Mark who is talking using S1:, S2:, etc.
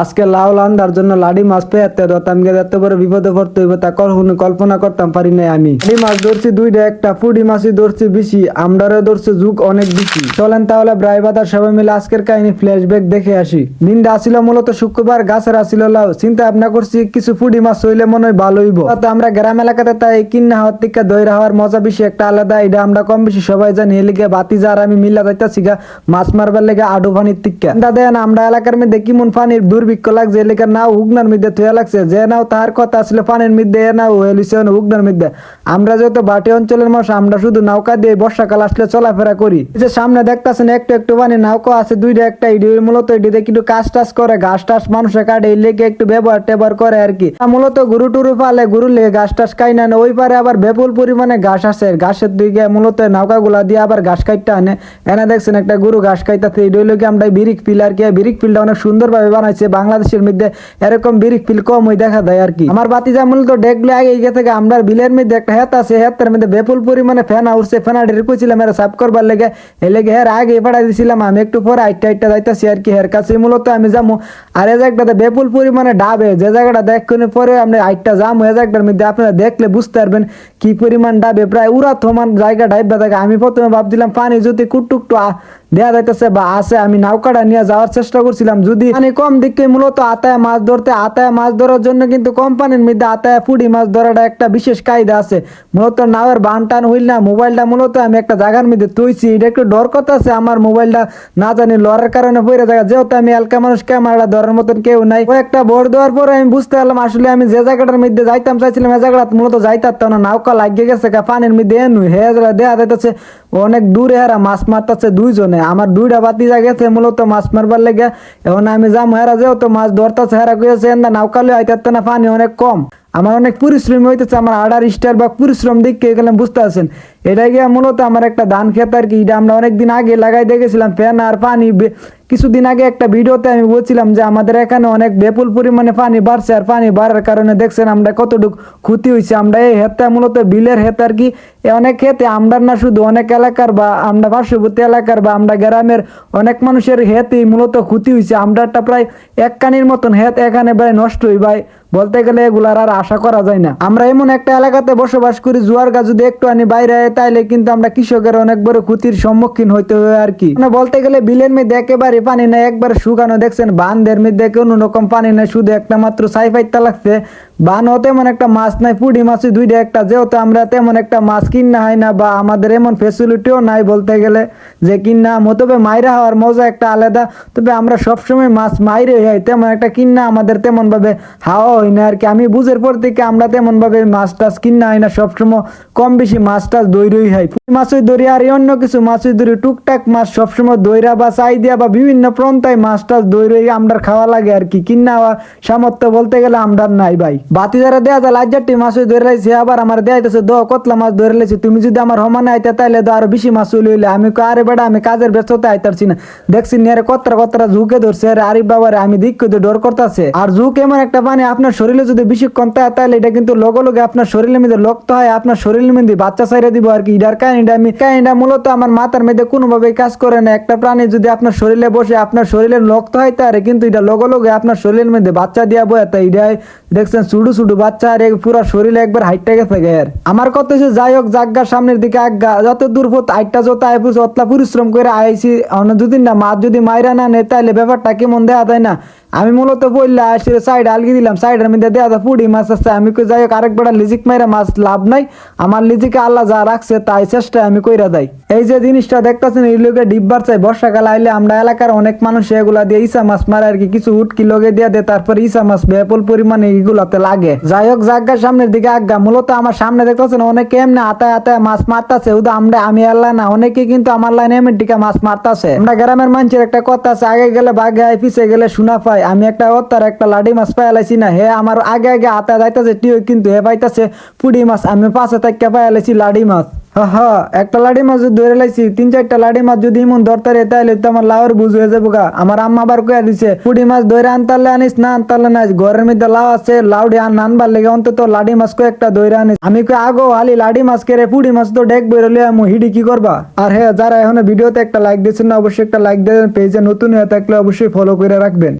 S1: আজকে লাউ লান্দার জন্য লাডি মাছ পেয়ে গেলে এত বড় বিপদে পড়তে হইব তা কখনো কল্পনা করতাম, পারি নাই আমি। লাডি মাছ ধরছি দুইটা, একটা ফুডি মাছই ধরছি বেশি, আমরারও ধরছে যুগ অনেক বেশি। চলেন তাহলে ব্রাই বাদার সবাই মিলে আজকের কাহিনী ফ্ল্যাশব্যাক দেখে আসি। দিনটা আসিল মূলত শুক্রবার, গাছের আসিল লাউ। চিন্তা ভাবনা করছি কিছু ফুডি মাছ হইলে মনে হয় ভালো হইব। তো আমরা গ্রাম এলাকাতে তাই কিন্না হওয়ার থেকে দইরা হওয়ার মজা বেশি, একটা আলাদা এটা আমরা কম বেশি সবাই জানি এলিগে বাতি যার আমি মিল্লা যাইতাছি গা, মাছ মারবার লেগে আডু পানির টিকা দেন, আমরা এলাকার মধ্যে কিমন পানির দুর্ভিক্ষ লাগছে এলাকার নাও মধ্যে থুয়া লাগছে। যে নাও তার কথা আসলে পানির মধ্যে, এ নাও মধ্যে। আমরা যেহেতু বাটি অঞ্চলের মানুষ, আমরা শুধু নৌকা দিয়ে বর্ষাকাল আসলে চলাফেরা করি। যে সামনে দেখতাছেন, একটু একটু নৌকা আছে একটা মূলত ইডিতে কাজ করে, ঘাস টাস মানুষে কাটে, এই লেগে একটু ব্যবহার করে আর কি। মূলত গরু টুরু পালে গরু লেগে ঘাস টাস খাই না, ওই পারে আবার বেপুল পরিমাণে ঘাস আছে ঘাসের দিকে মূলত নৌকা গুলা দিয়ে আবার ঘাস খাইতে আনে। এনে দেখছেন একটা গরু ঘাস লোকে আমরা বিরিক ফিল আর কি, বিরিক ফিলটা অনেক সুন্দর ভাবে বানাইছে বাংলাদেশের মধ্যে এরকম বিরিক ফিল কম ওই দেখা যায় আর কি। আমার বাতি যা মূলত দেখলে আগে এগিয়ে থেকে আমরা বিলের মধ্যে একটা হেত আছে, হেতের মধ্যে বেপুল পরিমাণে ফেনা উঠছে ফেনা ডের কইছিলাম, এরা সাফ করবার লেগে। এই লেগে হের আগে পাঠাই দিছিলাম, আমি একটু পরে আইটা আইটা যাইতাছি আর কি হের কাছে। মূলত আমি যাব আর এই জায়গাটাতে বেপুল পরিমাণে ডাবে, যে জায়গাটা দেখুন পরে আপনি আইটা যাব এই জায়গাটার মধ্যে আপনারা দেখলে বুঝতে পারবেন কি পরিমাণ ডাবে। প্রায় উড়া থমান জায়গা ডাইবা থাকে। আমি প্রথমে ভাবছিলাম পানি যদি কুটুকটু দেয়া যাইতেছে, বা আছে, আমি নাউকাটা নিয়ে যাওয়ার চেষ্টা করছিলাম। যদি পানি কম দিকে মূলত আতায় মাছ ধরতে, আতায় মাছ ধরার জন্য কিন্তু কোম্পানির মধ্যে আতায় ফুডি মাছ ধরাটা একটা বিশেষ কায়দা আছে। মূলত নাওয়ের বান টান হইল না, মোবাইলটা মূলত আমি একটা জায়গার মধ্যে তুইছি এটা একটু ডর কথা আছে, আমার মোবাইলটা না জানি লড়ার কারণে পড়ে জায়গা যেহেতু আমি এলকা মানুষ, ক্যামেরাটা ধরার মতন কেউ নাই। ওই একটা বোর্ড দেওয়ার পরে আমি বুঝতে পারলাম, আসলে আমি যে জায়গাটার মধ্যে যাইতাম, চাইছিলাম এ জায়গাটা মূলত যাইতাম না নাউকা লাগিয়ে গেছে পানির মধ্যে এনু হে দেয়া যাইতেছে। অনেক দূরে হারা মাছ মারতেছে দুইজনে। আমার দুইটা বাতি গেছে, মূলত মাছ মারবার লেগে। এখন আমি যাম হেরা যেও তো মাছ ধরতেছে, হেরা কইছে না নাউকালে আইতে না পানি অনেক কম। আমার অনেক পরিশ্রম হইতেছে, আমার আডার স্টার বা পরিশ্রম দেখে গেলাম বুঝতে পারছেন? এটা গিয়ে মূলত আমার একটা ধান খেত আর কি, এটা আমরা অনেকদিন আগে লাগাই দেখেছিলাম ফ্যান আর পানি। কিছুদিন আগে একটা ভিডিওতে আমি বলছিলাম যে আমাদের এখানে অনেক বেপুল পরিমাণে পানি বাড়ছে আর পানি বাড়ার কারণে দেখছেন আমরা কতটুকু ক্ষতি হয়েছে আমরা এই হেতটা মূলত বিলের হেত আর কি অনেক ক্ষেতে আমরা না শুধু অনেক এলাকার বা আমরা পার্শ্ববর্তী এলাকার বা আমরা গ্রামের অনেক মানুষের হেতেই মূলত ক্ষতি হয়েছে আমরাটা প্রায় এক কানির মতন হেত এখানে প্রায় নষ্ট হই ভাই। বলতে গেলে এগুলার আর আশা করা যায় না। আমরা এমন একটা এলাকাতে বসবাস করি, জোয়ার গা যদি একটু আনি বাইরে তাইলে কিন্তু আমরা কৃষকের অনেক বড় ক্ষতির সম্মুখীন হইতে হয় আর কি। মানে বলতে গেলে বিলের মধ্যে একেবারে পানি নাই, একবার শুকানো দেখছেন বান্ধের মধ্যে কোনো রকম পানি নাই, শুধু একটা মাত্র সাইফাইতা লাগছে। বান তেমন একটা মাছ নাই পুডি মাছই দুইটা একটা। যেহেতু আমরা তেমন একটা মাছ কিনা হয় না বা আমাদের এমন ফেসিলিটিও নাই বলতে গেলে যে কিনা তবে মাইরা হওয়ার মজা একটা আলাদা। তবে আমরা সবসময় মাছ মাইরে হয় তেমন একটা কিনা আমাদের তেমন ভাবে হাওয়া হয় না আর কি আমি বুঝের পর থেকে আমরা তেমন ভাবে মাছ টাছ কিনা হয় না। সবসময় কম বেশি মাছ টাছ দৈরই হয় পুঁটি মাছই ধরি আর অন্য কিছু মাছই ধরি টুকটাক মাছ সবসময় দইরা বা চাই দিয়া বা বিভিন্ন প্রন্থায় মাছ টাছ দৈরই আমরা খাওয়া লাগে আর কি কিনা সামর্থ্য বলতে গেলে আমরা নাই ভাই। বাতি যারা দেয়া যায় লাজ্জারটি মাছ ধরে লাইছে, আবার আমার দেয়া যাইতেছে দ, কতলা মাছ ধরে লাইছে, তুমি যদি আমার সমানে আইতে তাইলে তো আরও বেশি মাছ লইলে আমি আরে বেটা, আমি কাজের ব্যস্ততা আইতারছি না। দেখছি নিয়ে কতরা কতরা ঝুঁকে ধরছে, আরে আরিফ বাবারে, আমি দিক তো ডর করতেছে। আর ঝুঁক এমন একটা পানি, আপনার শরীরে যদি বেশিক্ষণ থাকে তাহলে এটা কিন্তু লগে লগে আপনার শরীরের মধ্যে লক্ত হয়, আপনার শরীরের মধ্যে বাচ্চা সাইরে দিব আর কি। এটার কাহিনীটা আমি, কাহিনীটা মূলত আমার মাথার মধ্যে কোনোভাবে কাজ করে না। একটা প্রাণী যদি আপনার শরীরে বসে, আপনার শরীরের লক্ত হয় তারে কিন্তু এটা লগে লগে আপনার শরীরের মধ্যে বাচ্চা দিয়া বয়ে, তাই এটাই দেখছেন শুডু ছোট বাচ্চা, আর পুরো শরীরে একবার হাইটটা গেছে গের আমার কত হচ্ছে, যাই হোক জাগগা সামনের দিকে আজ্ঞা যত দূর পথ আইটটা যত আইপুস অতলা পরিশ্রম করে আইসি অন্য দুদিন না মা যদি মাইরা না নেয় তাহলে ব্যাপারটা কেমন দেয়া যায় না? আমি মূলত বললে আসলে সাইড আলগি দিলাম সাইডের মধ্যে দেয়া যায় পুডি মাছ আছে, আমি কই যাই হোক আরেক বেড়া লিজিক মাইরা মাছ লাভ নাই, আমার লিজিকে আল্লাহ যা রাখছে তাই চেষ্টা আমি কইরা দেয় এই যে জিনিসটা দেখতেছেন, এই লোকে ডিব্বার চাই বর্ষাকাল আইলে আমরা এলাকার অনেক মানুষ এগুলা দিয়ে ইসা মাছ মারে আর কি কিছু উটকি লগে দিয়ে দেয়, তারপর ইসা মাছ ব্যাপল পরিমাণে এগুলাতে লাগে। যাই হোক জাগা সামনের দিকে আজ্ঞা, মূলত আমার সামনে দেখতেছেন, অনেকে এমনি আতায় আতায় মাছ মারতাছে উদা আমরা, আমি আল্লাহ না, অনেকে কিন্তু আমার লাইনে এমন টিকা মাছ মারতাছে। আমরা গ্রামের মানুষের একটা কথা আছে, আগে গেলে বাঘে আয়, পিছে গেলে শোনা পাই আমি একটা অত্যার একটা লাডি মাছ পাইলাইছি না। হে, আমার আগে আগে আতায় যাইতাছে, টিও কিন্তু হে পাইতাছে পুডি মাছ। আমি পাশে থেকে পাইলাইছি লাডি মাছ। হা একটা লাডি মাছ ধরে লাইছি, তিন চারটা লাডি মাছ যদি ইমন ধরতারে তাহলে তো আমার লাউর বুঝ হয়ে যাব গা। আমার আম্মা আবার কয়ে দিছে পুডি মাছ ধরে আনতালে আনিস, না আনতালে না ঘরের মধ্যে লাউ আছে, লাউডি আন, আনবার লেগে অন্তত লাডি মাছ কয়েকটা ধরে আনিস। আমি কই, আগো হালি লাডি মাছ কেরে পুডি মাছ তো ডেক বেরোলে আমি হিডি কি করবা? আর হ্যাঁ যারা এখন ভিডিওতে একটা লাইক দিয়েছেন না, অবশ্যই একটা লাইক দেবেন পেজে নতুন হয়ে থাকলে অবশ্যই ফলো করে রাখবেন।